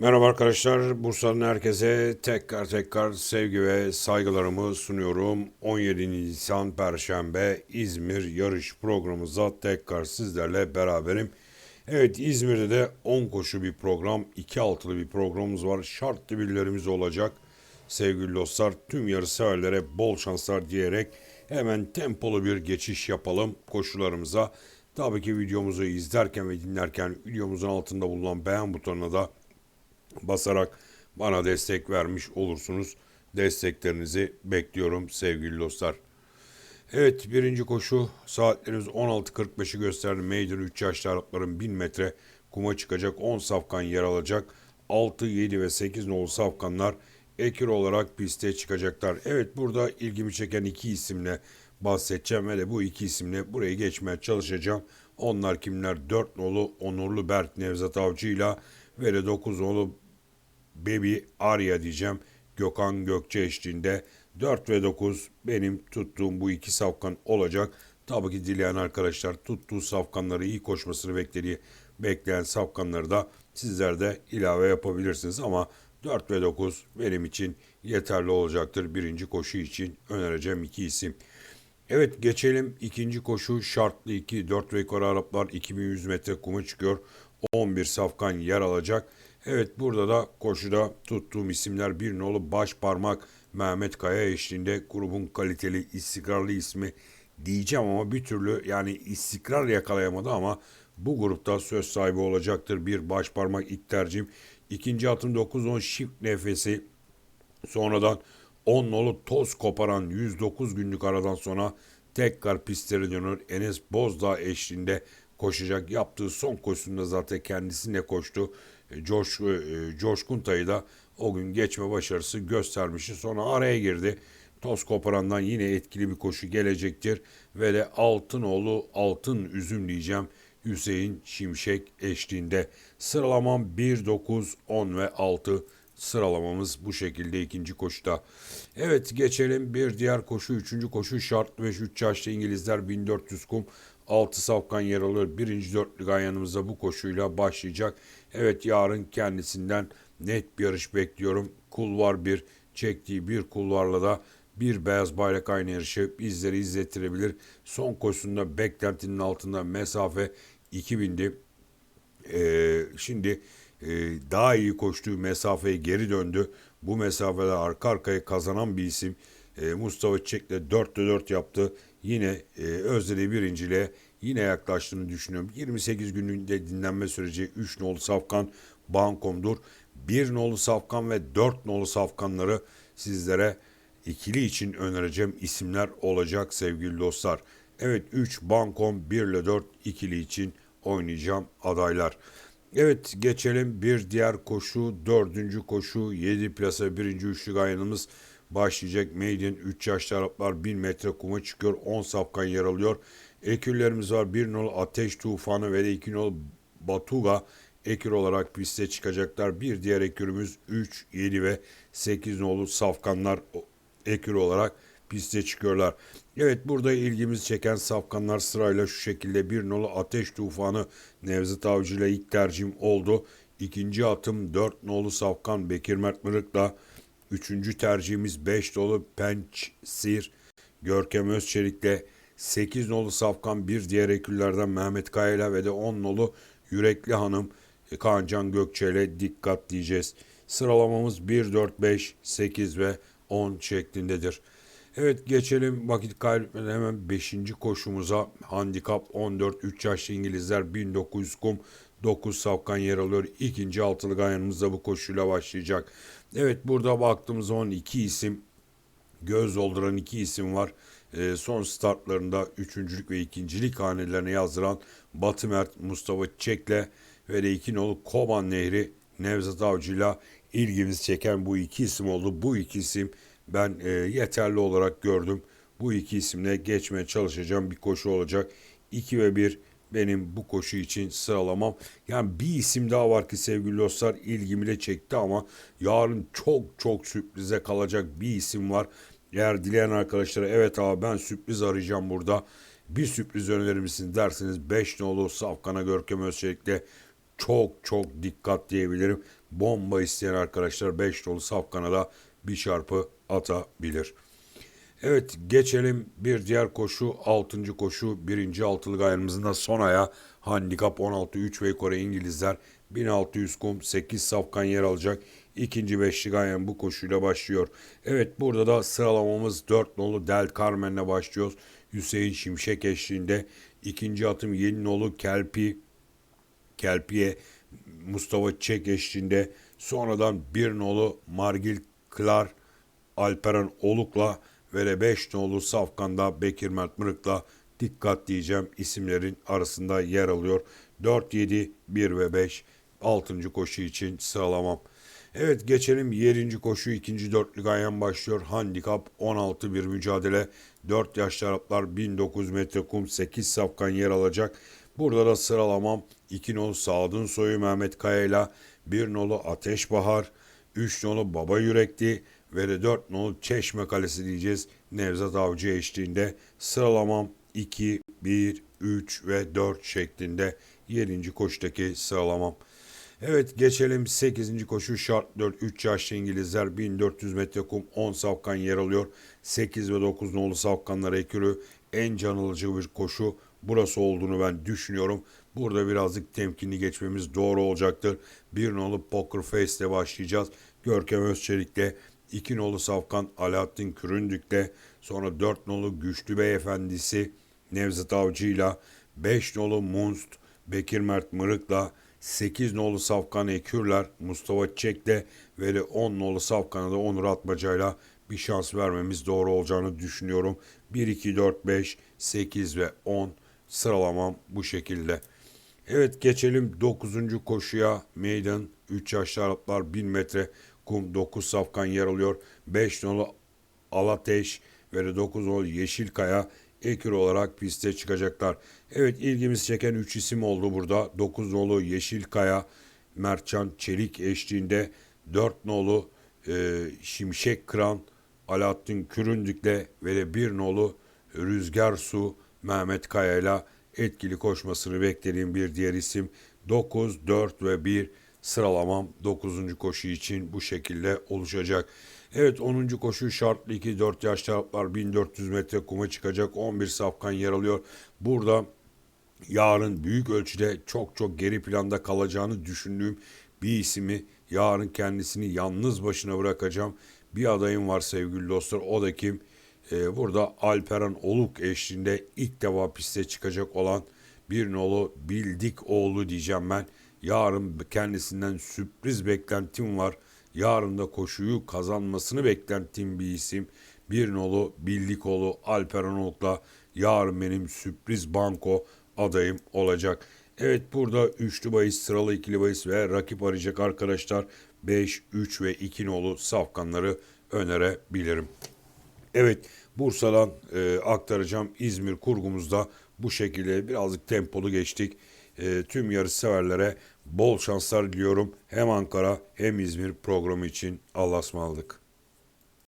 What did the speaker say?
Merhaba arkadaşlar. Bursa'nın herkese tekrar tekrar sevgi ve saygılarımı sunuyorum. 17 Nisan Perşembe İzmir yarış programımızda tekrar sizlerle beraberim. Evet İzmir'de de 10 koşu bir program, 2 altılı bir programımız var. Şartlı birilerimiz olacak. Sevgili dostlar tüm yarış severlere bol şanslar diyerek hemen tempolu bir geçiş yapalım koşularımıza. Tabii ki videomuzu izlerken ve dinlerken videomuzun altında bulunan beğen butonuna da basarak bana destek vermiş olursunuz. Desteklerinizi bekliyorum sevgili dostlar. Evet birinci koşu saatlerimiz 16.45'i gösterdi. Maiden 3 yaşlı Arapların 1000 metre kuma çıkacak 10 safkan yer alacak. 6, 7 ve 8 nolu safkanlar ekir olarak piste çıkacaklar. Evet burada ilgimi çeken iki isimle bahsedeceğim ve de bu iki isimle burayı geçmeye çalışacağım. Onlar kimler? 4 nolu Onurlu Berk Nevzat Avcı ile ve de 9 nolu Baby Arya diyeceğim. Gökhan Gökçe eşliğinde 4 ve 9 benim tuttuğum bu iki safkan olacak. Tabii ki dileyen arkadaşlar tuttuğu safkanları iyi koşmasını beklediği bekleyen safkanları da sizler de ilave yapabilirsiniz ama 4 ve 9 benim için yeterli olacaktır. Birinci koşu için önereceğim iki isim. Evet geçelim ikinci koşu şartlı 2 4 ve yukarı Araplar 2100 metre kuma çıkıyor. 11 safkan yer alacak. Evet burada da koşuda tuttuğum isimler bir nolu baş parmak Mehmet Kaya eşliğinde grubun kaliteli istikrarlı ismi diyeceğim ama bir türlü yani istikrar yakalayamadı ama bu grupta söz sahibi olacaktır. Bir baş parmak ilk tercihim. İkinci atım 9-10 şif nefesi. Sonradan 10 nolu toz koparan 109 günlük aradan sonra tekrar pistlere dönür. Enes Bozdağ eşliğinde koşacak. Yaptığı son koşusunda zaten kendisine koştu. Coş, e, Coşkun Tayı da o gün geçme başarısı göstermişti. Sonra araya girdi. Toz koparandan yine etkili bir koşu gelecektir. Ve de Altınoğlu Altın Üzüm diyeceğim. Hüseyin Şimşek eşliğinde. Sıralamam 1, 9, 10 ve 6 sıralamamız bu şekilde ikinci koşuda. Evet geçelim bir diğer koşu. Üçüncü koşu şart 5 3 yaşlı İngilizler 1400 kum 6 safkan yer alıyor. Birinci dörtlü yanımızda bu koşuyla başlayacak. Evet yarın kendisinden net bir yarış bekliyorum. Kulvar bir çektiği bir kulvarla da bir beyaz bayrak aynı yarışı bizleri izlettirebilir. Son koşusunda beklentinin altında mesafe 2000'di. Ee, şimdi daha iyi koştuğu mesafeye geri döndü. Bu mesafede arka arkaya kazanan bir isim. E, Mustafa Çek'le 4'te 4 yaptı. Yine e, Özdeli birinciliğe yine yaklaştığını düşünüyorum. 28 günlüğünde dinlenme süreci 3 nolu safkan Bankom'dur. 1 nolu safkan ve 4 nolu safkanları sizlere ikili için önereceğim isimler olacak sevgili dostlar. Evet 3 Bankom 1 ile 4 ikili için oynayacağım adaylar. Evet geçelim bir diğer koşu dördüncü koşu 7 plasa birinci üçlü gayanımız başlayacak. Maiden 3 yaşlı Araplar 1000 metre kuma çıkıyor 10 safkan yer alıyor. Ekürlerimiz var 1 nol Ateş Tufanı ve 2 nol Batuga ekür olarak piste çıkacaklar. Bir diğer ekürümüz 3, 7 ve 8 nolu safkanlar ekür olarak piste çıkıyorlar. Evet burada ilgimizi çeken safkanlar sırayla şu şekilde bir nolu Ateş Tufanı Nevzat Avcı ile ilk tercihim oldu. İkinci atım 4 nolu safkan Bekir Mert Mırık'la. Üçüncü tercihimiz 5 nolu Penç Sir Görkem Özçelik'le. 8 nolu safkan bir diğer eküllerden Mehmet Kaya'yla ve de 10 nolu Yürekli Hanım Kaan Can Gökçe ile dikkat diyeceğiz. Sıralamamız 1, 4, 5, 8 ve 10 şeklindedir. Evet geçelim vakit kaybetmeden hemen 5. koşumuza. Handikap 14 3 yaşlı İngilizler 1900 kum 9 safkan yer alıyor. İkinci altılı gayanımız bu koşuyla başlayacak. Evet burada baktığımız zaman iki isim göz dolduran iki isim var. E, son startlarında üçüncülük ve ikincilik hanelerine yazdıran Batı Mert Mustafa Çek'le ve nolu Koban Nehri Nevzat Avcı'yla ilgimizi çeken bu iki isim oldu. Bu iki isim ben e, yeterli olarak gördüm. Bu iki isimle geçmeye çalışacağım bir koşu olacak. 2 ve 1 benim bu koşu için sıralamam. Yani bir isim daha var ki sevgili dostlar ilgimi de çekti ama yarın çok çok sürprize kalacak bir isim var. Eğer dileyen arkadaşlara evet abi ben sürpriz arayacağım burada. Bir sürpriz önerir misin derseniz 5 nolu Safkan'a Görkem Özçelik'le çok çok dikkat diyebilirim. Bomba isteyen arkadaşlar 5 dolu safkana da bir çarpı atabilir. Evet geçelim bir diğer koşu 6. koşu 1. altılık ayarımızın da son aya handikap 16 3 ve Kore İngilizler 1600 kum 8 safkan yer alacak. İkinci beşlik ayağın bu koşuyla başlıyor. Evet burada da sıralamamız 4 nolu Del Carmen'le başlıyoruz. Hüseyin Şimşek eşliğinde. ikinci atım 7 nolu Kelpi Kelpi'ye Mustafa Çek eşliğinde. Sonradan bir nolu Margil Klar Alperen Oluk'la ve de 5 nolu Safkan'da Bekir Mert Mırık'la dikkat diyeceğim isimlerin arasında yer alıyor. 4, 7, 1 ve 5 6. koşu için sıralamam. Evet geçelim 7. koşu 2. dörtlük ayağın başlıyor. Handikap 16 bir mücadele. 4 yaşlı Araplar 1900 metre kum 8 safkan yer alacak. Burada da sıralamam 2 nolu Sadın Soyu Mehmet Kaya ile 1 nolu Ateş Bahar, 3 nolu Baba Yürekli ve de 4 nolu Çeşme Kalesi diyeceğiz. Nevzat Avcı eşliğinde sıralamam 2, 1, 3 ve 4 şeklinde 7. koşudaki sıralamam. Evet geçelim 8. koşu şart 4 3 yaşlı İngilizler 1400 metre kum 10 safkan yer alıyor. 8 ve 9 nolu safkanlar ekürü en can alıcı bir koşu burası olduğunu ben düşünüyorum. Burada birazcık temkinli geçmemiz doğru olacaktır. Bir nolu Poker Face ile başlayacağız. Görkem Özçelik'le 2 nolu Safkan Alaaddin Küründük'le sonra 4 nolu Güçlü Beyefendisi Nevzat Avcı'yla 5 nolu Munst Bekir Mert Mırık'la 8 nolu Safkan Ekürler Mustafa Çek'le ve de 10 nolu Safkan'a da Onur Atmaca'yla bir şans vermemiz doğru olacağını düşünüyorum. 1, 2, 4, 5, 8 ve 10 sıralamam bu şekilde. Evet geçelim 9. koşuya. Meydan 3 yaşlı Araplar 1000 metre kum 9 safkan yer alıyor. 5 nolu Alateş ve de 9 nolu Yeşilkaya ekür olarak piste çıkacaklar. Evet ilgimizi çeken 3 isim oldu burada. 9 nolu Yeşilkaya, Mertcan Çelik eşliğinde 4 nolu e, Şimşek Kıran, Alaaddin Küründük'le ve de 1 nolu Rüzgar Su Mehmet Kaya etkili koşmasını beklediğim bir diğer isim 9, 4 ve 1 sıralamam 9. koşu için bu şekilde oluşacak. Evet 10. koşu şartlı 2 4 yaş taraflar 1400 metre kuma çıkacak 11 safkan yer alıyor. Burada yarın büyük ölçüde çok çok geri planda kalacağını düşündüğüm bir ismi yarın kendisini yalnız başına bırakacağım. Bir adayım var sevgili dostlar o da kim? Ee, burada Alperen Oluk eşliğinde ilk defa piste çıkacak olan bir nolu Bildik oğlu diyeceğim ben. Yarın kendisinden sürpriz beklentim var. Yarın da koşuyu kazanmasını beklentim bir isim. Bir nolu Bildikoğlu Alperen Oluk'la yarın benim sürpriz banko adayım olacak. Evet burada üçlü bahis, sıralı ikili bahis ve rakip arayacak arkadaşlar 5, 3 ve 2 nolu safkanları önerebilirim. Evet Bursa'dan e, aktaracağım İzmir kurgumuzda bu şekilde birazcık tempolu geçtik. E, tüm yarış severlere bol şanslar diliyorum. Hem Ankara hem İzmir programı için Allah'a ısmarladık.